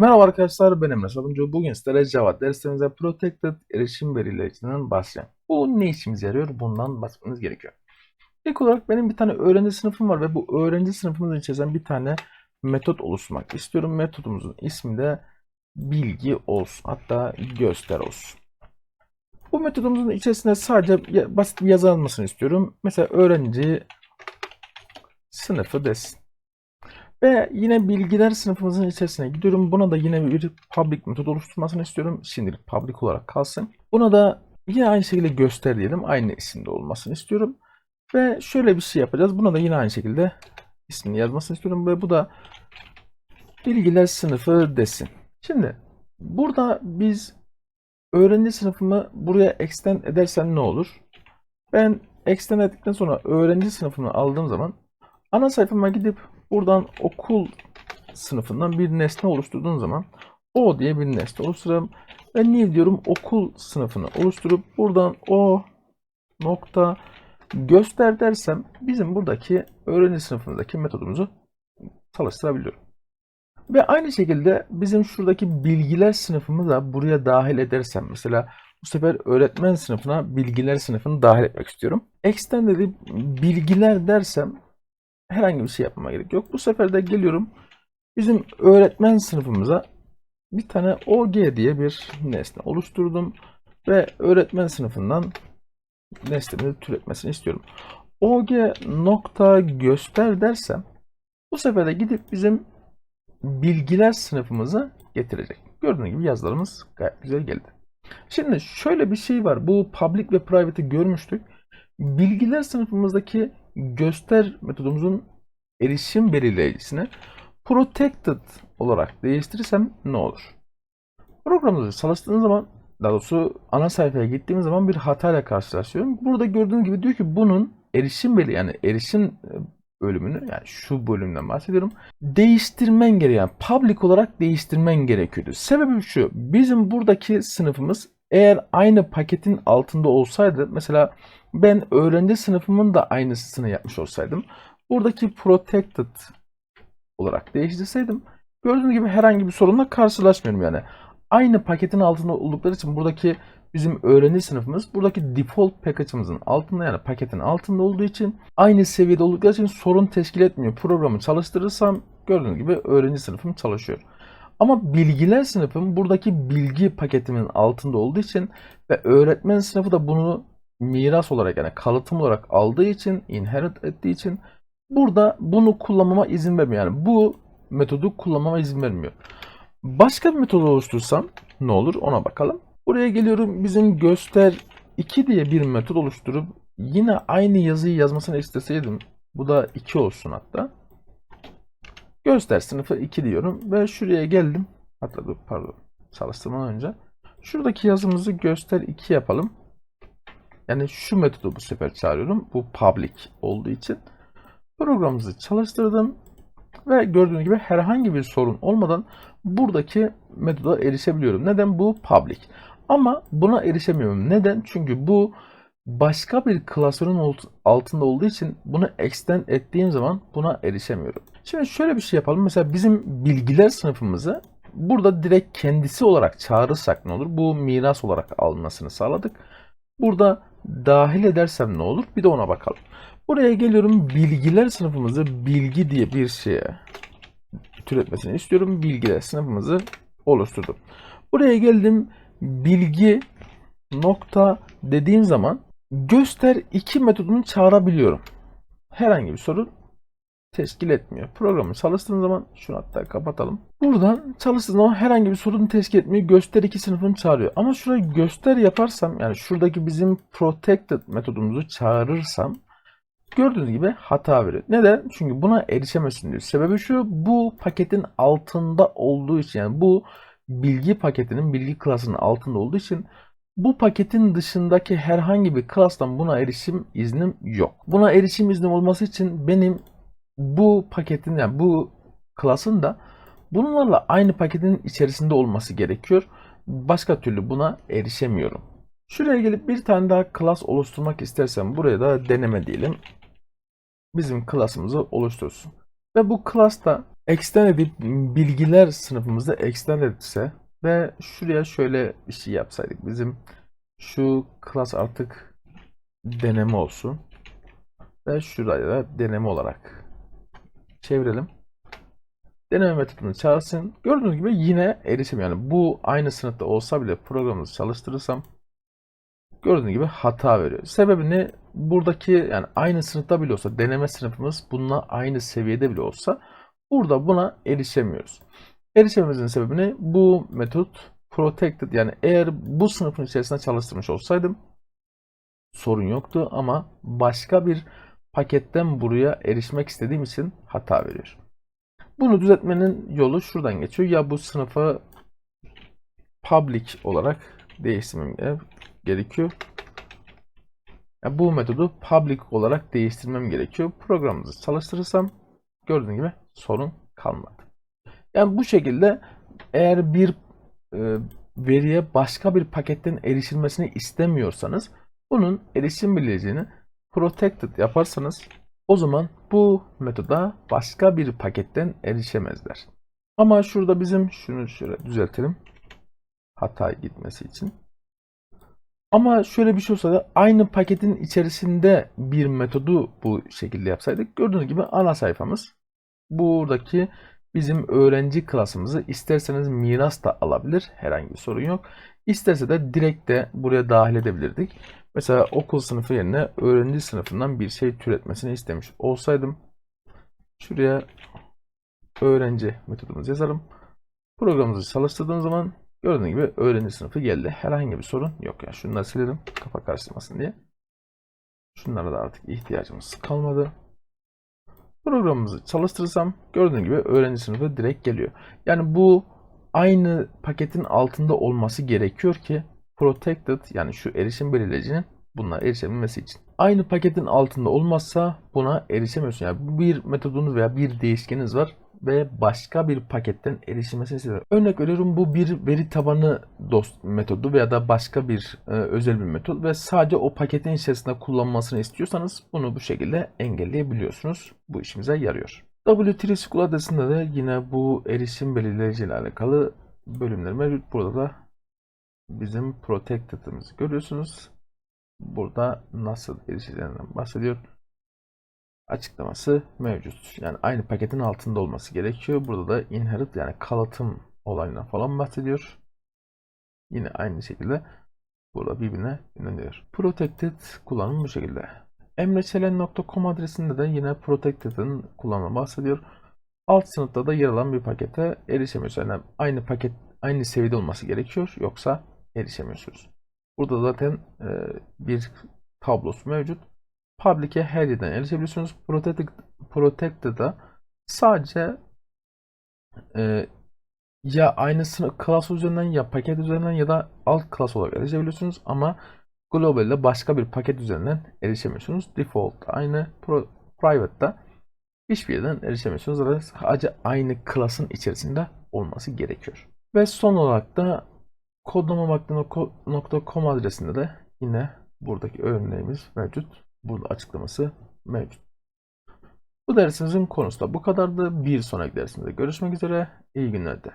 Merhaba arkadaşlar ben Emre Sabuncu. Bugün sizlere Java derslerimize Protected erişim verilerinden bahsedeceğim. Bu ne işimize yarıyor? Bundan bahsetmemiz gerekiyor. İlk olarak benim bir tane öğrenci sınıfım var ve bu öğrenci sınıfımızın içerisinden bir tane metot oluşturmak istiyorum. Metodumuzun ismi de bilgi olsun. Hatta göster olsun. Bu metodumuzun içerisinde sadece basit bir yazı almasını istiyorum. Mesela öğrenci sınıfı desin. Ve yine bilgiler sınıfımızın içerisine gidiyorum. Buna da yine bir public metod oluşturmasını istiyorum. Şimdilik public olarak kalsın. Buna da yine aynı şekilde göster diyelim. Aynı isimde olmasını istiyorum. Ve şöyle bir şey yapacağız. Buna da yine aynı şekilde ismini yazmasını istiyorum. Ve bu da bilgiler sınıfı desin. Şimdi burada biz öğrenci sınıfımı buraya extend edersem ne olur? Ben extend ettikten sonra öğrenci sınıfını aldığım zaman ana sayfama gidip buradan okul sınıfından bir nesne oluşturduğum zaman o diye bir nesne oluşturuyorum. Ve niye diyorum okul sınıfını oluşturup buradan o nokta göster dersem bizim buradaki öğrenci sınıfındaki metodumuzu çalıştırabiliyorum. Ve aynı şekilde bizim şuradaki bilgiler sınıfımı da buraya dahil edersem mesela bu sefer öğretmen sınıfına bilgiler sınıfını dahil etmek istiyorum. Extend edip bilgiler dersem herhangi bir şey yapmama gerek yok. Bu sefer de geliyorum bizim öğretmen sınıfımıza bir tane OG diye bir nesne oluşturdum ve öğretmen sınıfından nesnenin türetmesini istiyorum. OG nokta göster dersem bu sefer de gidip bizim bilgiler sınıfımıza getirecek. Gördüğünüz gibi yazılarımız gayet güzel geldi. Şimdi şöyle bir şey var. Bu public ve private'i görmüştük. Bilgiler sınıfımızdaki göster metodumuzun erişim belirleyicisini protected olarak değiştirirsem ne olur? Programımızı çalıştığınız zaman daha doğrusu ana sayfaya gittiğimiz zaman bir hatayla karşılaşıyorum. Burada gördüğünüz gibi diyor ki bunun erişim beli yani erişim e, bölümünü yani şu bölümden bahsediyorum. Değiştirmen gerekiyor. Yani public olarak değiştirmen gerekiyordu. Sebebi şu. Bizim buradaki sınıfımız eğer aynı paketin altında olsaydı mesela ben öğrenci sınıfımın da aynısını yapmış olsaydım buradaki protected olarak değiştirseydim gördüğünüz gibi herhangi bir sorunla karşılaşmıyorum yani. Aynı paketin altında oldukları için buradaki bizim öğrenci sınıfımız buradaki default package'ımızın altında yani paketin altında olduğu için aynı seviyede oldukları için sorun teşkil etmiyor. Programı çalıştırırsam gördüğünüz gibi öğrenci sınıfım çalışıyor. Ama bilgiler sınıfım buradaki bilgi paketimin altında olduğu için ve öğretmen sınıfı da bunu miras olarak yani kalıtım olarak aldığı için, inherit ettiği için burada bunu kullanmama izin vermiyor. Yani bu metodu kullanmama izin vermiyor. Başka bir metod oluştursam ne olur ona bakalım. Buraya geliyorum bizim göster 2 diye bir metod oluşturup yine aynı yazıyı yazmasını isteseydim bu da 2 olsun hatta. Göster sınıfı 2 diyorum ve şuraya geldim. Hatta dur pardon çalıştırmadan önce. Şuradaki yazımızı göster 2 yapalım. Yani şu metodu bu sefer çağırıyorum. Bu public olduğu için. Programımızı çalıştırdım. Ve gördüğünüz gibi herhangi bir sorun olmadan buradaki metoda erişebiliyorum. Neden? Bu public. Ama buna erişemiyorum. Neden? Çünkü bu başka bir klasörün altında olduğu için bunu extend ettiğim zaman buna erişemiyorum. Şimdi şöyle bir şey yapalım. Mesela bizim bilgiler sınıfımızı burada direkt kendisi olarak çağırırsak ne olur? Bu miras olarak alınmasını sağladık. Burada dahil edersem ne olur? Bir de ona bakalım. Buraya geliyorum. Bilgiler sınıfımızı bilgi diye bir şeye türetmesini istiyorum. Bilgiler sınıfımızı oluşturdum. Buraya geldim. Bilgi nokta dediğim zaman göster 2 metodunu çağırabiliyorum. Herhangi bir sorun teşkil etmiyor. Programı çalıştığım zaman şunu hatta kapatalım. Buradan çalıştığım zaman herhangi bir sorun teşkil etmiyor. Göster 2 sınıfını çağırıyor. Ama şurayı göster yaparsam yani şuradaki bizim protected metodumuzu çağırırsam gördüğünüz gibi hata veriyor. Neden? Çünkü buna erişemezsin diyor. Sebebi şu bu paketin altında olduğu için yani bu bilgi paketinin bilgi klasının altında olduğu için bu paketin dışındaki herhangi bir klastan buna erişim iznim yok. Buna erişim iznim olması için benim bu paketin yani bu klasın da bunlarla aynı paketin içerisinde olması gerekiyor. Başka türlü buna erişemiyorum. Şuraya gelip bir tane daha klas oluşturmak istersem buraya da deneme diyelim. Bizim klasımızı oluştursun. Ve bu class'ta extended bilgiler sınıfımızda extended ise ve şuraya şöyle bir şey yapsaydık. Bizim şu class artık deneme olsun. Ve şuraya da deneme olarak çevirelim. Deneme metodunu çağırsın. Gördüğünüz gibi yine erişim yani bu aynı sınıfta olsa bile programımızı çalıştırırsam gördüğünüz gibi hata veriyor. Sebebini buradaki yani aynı sınıfta bile olsa deneme sınıfımız bununla aynı seviyede bile olsa burada buna erişemiyoruz. Erişememizin sebebini bu metot protected yani eğer bu sınıfın içerisinde çalıştırmış olsaydım sorun yoktu ama başka bir paketten buraya erişmek istediğim için hata veriyor. Bunu düzeltmenin yolu şuradan geçiyor. Ya bu sınıfı public olarak değiştirmem gerekiyor. Ya bu metodu public olarak değiştirmem gerekiyor. Programımızı çalıştırırsam gördüğünüz gibi sorun kalmadı. Yani bu şekilde eğer bir e, veriye başka bir paketten erişilmesini istemiyorsanız bunun erişim bileceğini protected yaparsanız o zaman bu metoda başka bir paketten erişemezler. Ama şurada bizim şunu şöyle düzeltelim. Hata gitmesi için. Ama şöyle bir şey olsa da aynı paketin içerisinde bir metodu bu şekilde yapsaydık. Gördüğünüz gibi ana sayfamız buradaki bizim öğrenci klasımızı isterseniz miras da alabilir. Herhangi bir sorun yok. İsterse de direkt de buraya dahil edebilirdik. Mesela okul sınıfı yerine öğrenci sınıfından bir şey türetmesini istemiş olsaydım şuraya öğrenci metodumuzu yazalım. Programımızı çalıştırdığım zaman gördüğünüz gibi öğrenci sınıfı geldi. Herhangi bir sorun yok. Yani şunları silelim kafa karıştırmasın diye. Şunlara da artık ihtiyacımız kalmadı. Programımızı çalıştırırsam gördüğünüz gibi öğrenci sınıfı direkt geliyor. Yani bu aynı paketin altında olması gerekiyor ki protected yani şu erişim belirleyicinin buna erişebilmesi için. Aynı paketin altında olmazsa buna erişemiyorsun. Yani bir metodunuz veya bir değişkeniniz var ve başka bir paketten erişilmesini istiyor. Örnek veriyorum bu bir veri tabanı dost metodu veya da başka bir e, özel bir metot ve sadece o paketin içerisinde kullanmasını istiyorsanız bunu bu şekilde engelleyebiliyorsunuz. Bu işimize yarıyor. W3 School adresinde de yine bu erişim belirleyici ile alakalı bölümler mevcut. Burada da bizim protected'ımızı görüyorsunuz. Burada nasıl erişeceğinden bahsediyor. Açıklaması mevcut. Yani aynı paketin altında olması gerekiyor. Burada da inherit yani kalıtım olayına falan bahsediyor. Yine aynı şekilde burada birbirine yöneliyor. Protected kullanım bu şekilde. emreçelen.com adresinde de yine Protected'ın kullanımı bahsediyor. Alt sınıfta da yer alan bir pakete erişemiyorsunuz. Yani aynı paket aynı seviyede olması gerekiyor. Yoksa erişemiyorsunuz. Burada zaten e, bir tablosu mevcut. Public'e her yerden erişebiliyorsunuz. Protected, Protected'a sadece e, ya aynı sınıf class üzerinden ya paket üzerinden ya da alt class olarak erişebiliyorsunuz ama globalde başka bir paket üzerinden erişemiyorsunuz. Default aynı private'da hiçbir yerden erişemiyorsunuz. Sadece aynı class'ın içerisinde olması gerekiyor. Ve son olarak da kodlamamakta.com adresinde de yine buradaki örneğimiz mevcut. Burada açıklaması mevcut. Bu dersimizin konusu da bu kadardı. Bir sonraki dersimizde görüşmek üzere. İyi günler de.